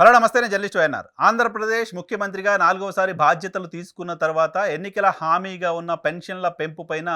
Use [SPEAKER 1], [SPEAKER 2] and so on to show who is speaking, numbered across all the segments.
[SPEAKER 1] Hello నమస్తే నేను journalist YNR. Andhra Pradesh ముఖ్యమంత్రిగా నాలుగోసారి బాధ్యతలు తీసుకున్న తర్వాత ఎన్నికల హామీగా ఉన్న పెన్షన్ల పెంపు పైన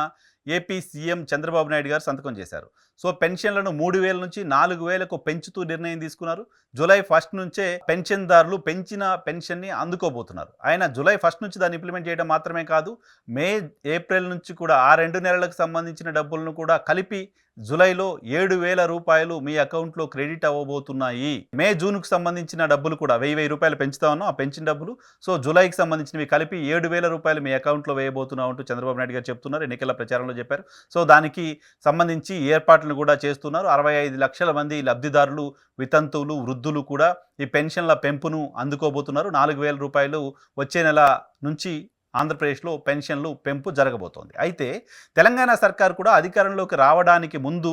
[SPEAKER 1] ఏపీ సీఎం చంద్రబాబు నాయుడు గారు సంతకం చేశారు. సో పెన్షన్లను మూడు వేల నుంచి నాలుగు వేలకు పెంచుతూ నిర్ణయం తీసుకున్నారు. జూలై ఫస్ట్ నుంచే పెన్షన్దారులు పెంచిన పెన్షన్ని అందుకోబోతున్నారు. ఆయన జూలై ఫస్ట్ నుంచి దాన్ని ఇంప్లిమెంట్ చేయడం మాత్రమే కాదు మే ఏప్రిల్ నుంచి కూడా ఆ రెండు నెలలకు సంబంధించిన డబ్బులను కూడా కలిపి జూలైలో ఏడు వేల రూపాయలు మీ అకౌంట్లో క్రెడిట్ అవ్వబోతున్నాయి. మే జూన్కు సంబంధించిన డబ్బులు కూడా వెయ్యి వెయ్యి రూపాయలు పెంచుతా ఉన్నాం ఆ పెంచిన డబ్బులు. సో జూలైకి సంబంధించినవి కలిపి ఏడు వేల రూపాయలు మీ అకౌంట్లో వేయబోతున్నాం అంటూ చంద్రబాబు నాయుడు గారు చెప్తున్నారు. ఎన్నికల ప్రచారంలో చెప్పారు. సో దానికి సంబంధించి ఏర్పాట్లు ఏర్పాట్లు కూడా చేస్తున్నారు. అరవై ఐదు లక్షల మంది లబ్ధిదారులు వితంతువులు వృద్ధులు కూడా ఈ పెన్షన్ల పెంపును అందుకోబోతున్నారు. నాలుగు వేల రూపాయలు వచ్చే నెల నుంచి ఆంధ్రప్రదేశ్లో పెన్షన్లు పెంపు జరగబోతోంది. అయితే తెలంగాణ సర్కార్ కూడా అధికారంలోకి రావడానికి ముందు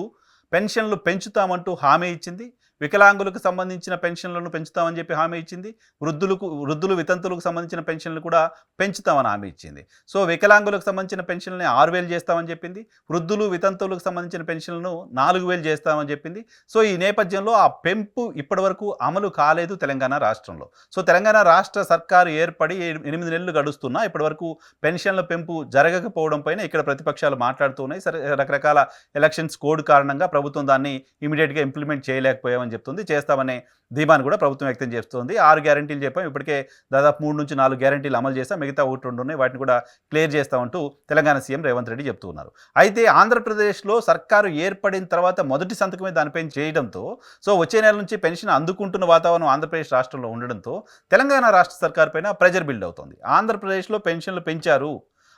[SPEAKER 1] పెన్షన్లు పెంచుతామంటూ హామీ ఇచ్చింది. వికలాంగులకు సంబంధించిన పెన్షన్లను పెంచుతామని చెప్పి హామీ ఇచ్చింది. వృద్ధులకు వృద్ధులు వితంతులకు సంబంధించిన పెన్షన్లు కూడా పెంచుతామని హామీ ఇచ్చింది. సో వికలాంగులకు సంబంధించిన పెన్షన్లని ఆరు వేలు చేస్తామని చెప్పింది. వృద్ధులు వితంతువులకు సంబంధించిన పెన్షన్లను నాలుగు వేలు చేస్తామని చెప్పింది. సో ఈ నేపథ్యంలో ఆ పెంపు ఇప్పటివరకు అమలు కాలేదు తెలంగాణ రాష్ట్రంలో. సో తెలంగాణ రాష్ట్ర సర్కారు ఏర్పడి ఏ- ఎనిమిది నెలలు గడుస్తున్నా ఇప్పటివరకు పెన్షన్ల పెంపు జరగకపోవడం పైన ఇక్కడ ప్రతిపక్షాలు మాట్లాడుతున్నాయి సరే రకరకాల ఎలక్షన్స్ కోడ్ కారణంగా ప్రభుత్వం ప్రభుత్వం దాన్ని ఇమీడియట్గా ఇంప్లిమెంట్ చేయలేకపోయామని చెప్తుంది. చేస్తామనే ధీమాన్ని కూడా ప్రభుత్వం వ్యక్తం చేస్తుంది. ఆరు గ్యారంటీలు చెప్పాం. ఇప్పటికే దాదాపు మూడు నుంచి నాలుగు గ్యారంటీలు అమలు చేస్తాం మిగతా ఒకటి రెండు ఉన్నాయి. వాటిని కూడా క్లియర్ చేస్తామంటూ తెలంగాణ సీఎం రేవంత్ రెడ్డి చెప్తున్నారు అయితే ఆంధ్రప్రదేశ్లో సర్కారు ఏర్పడిన తర్వాత మొదటి సంతకమే దానిపై చేయడంతో సో వచ్చే నెల నుంచి పెన్షన్ అందుకుంటున్న వాతావరణం ఆంధ్రప్రదేశ్ రాష్ట్రంలో ఉండడంతో తెలంగాణ రాష్ట్ర సర్కార్ పైన ప్రెజర్ బిల్డ్ అవుతుంది. ఆంధ్రప్రదేశ్లో పెన్షన్లు పెంచారు.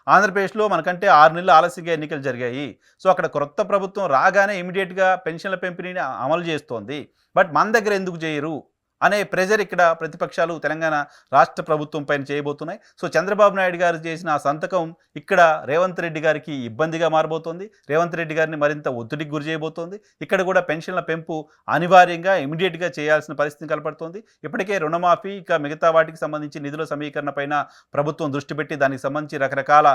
[SPEAKER 1] ఆంధ్రప్రదేశ్లో మనకంటే ఆరు నెలలు ఆలస్యంగా ఎన్నికలు జరిగాయి. సో అక్కడ కొత్త ప్రభుత్వం రాగానే ఇమీడియట్గా పెన్షన్ల పెంపిణీని అమలు చేస్తోంది. బట్ మన దగ్గర ఎందుకు చేయరు? అనే ప్రెజర్ ఇక్కడ ప్రతిపక్షాలు తెలంగాణ రాష్ట్ర ప్రభుత్వం పైన చేయబోతున్నాయి. సో చంద్రబాబు నాయుడు గారు చేసిన ఆ సంతకం ఇక్కడ రేవంత్ రెడ్డి గారికి ఇబ్బందిగా మారబోతోంది. రేవంత్ రెడ్డి గారిని మరింత ఒత్తిడికి గురి చేయబోతోంది. ఇక్కడ కూడా పెన్షన్ల పెంపు అనివార్యంగా ఇమీడియట్గా చేయాల్సిన పరిస్థితి కనపడుతోంది ఇప్పటికే రుణమాఫీ ఇక మిగతా వాటికి సంబంధించి నిధుల సమీకరణ పైన ప్రభుత్వం దృష్టి పెట్టి దానికి సంబంధించి రకరకాల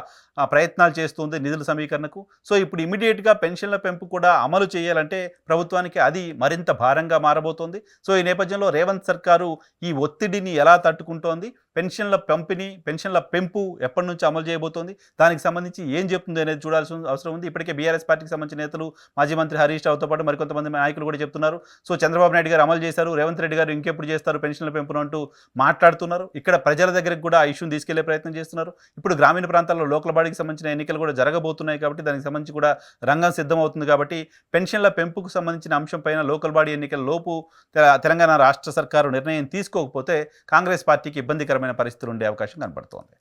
[SPEAKER 1] ప్రయత్నాలు చేస్తుంది నిధుల సమీకరణకు. సో ఇప్పుడు ఇమీడియట్గా పెన్షన్ల పెంపు కూడా అమలు చేయాలంటే ప్రభుత్వానికి అది మరింత భారంగా మారబోతోంది. సో ఈ నేపథ్యంలో రేవంత్ సర్కారు ఈ ఒత్తిడిని ఎలా తట్టుకుంటోంది? పెన్షన్ల పంపిణీ పెన్షన్ల పెంపు ఎప్పటి నుంచి అమలు చేయబోతోంది? దానికి సంబంధించి ఏం చెప్తుంది అనేది చూడాల్సిన అవసరం ఉంది. ఇప్పటికే బీఆర్ఎస్ పార్టీకి సంబంధించిన నేతలు మాజీ మంత్రి హరీష్ రావుతో పాటు మరికొంతమంది నాయకులు కూడా చెప్తున్నారు. సో చంద్రబాబు నాయుడు గారు అమలు చేశారు. రేవంత్ రెడ్డి గారు ఇంకెప్పుడు చేస్తారు పెన్షన్ల పెంపును అంటూ మాట్లాడుతున్నారు. ఇక్కడ ప్రజల దగ్గరికి కూడా ఆ ఇష్యూని తీసుకెళ్ళే ప్రయత్నం చేస్తున్నారు. ఇప్పుడు గ్రామీణ ప్రాంతాల్లో లోకల్ బాడీకి సంబంధించిన ఎన్నికలు కూడా జరగబోతున్నాయి కాబట్టి దానికి సంబంధించి కూడా రంగం సిద్ధమవుతుంది కాబట్టి పెన్షన్ల పెంపుకు సంబంధించిన అంశం పైన లోకల్ బాడీ ఎన్నికల లోపు తెలంగాణ రాష్ట్ర సర్కారు నిర్ణయం తీసుకోకపోతే కాంగ్రెస్ పార్టీకి ఇబ్బందికరం ఇబ్బందికరమైన పరిస్థితులు ఉండే అవకాశం కనబడుతోంది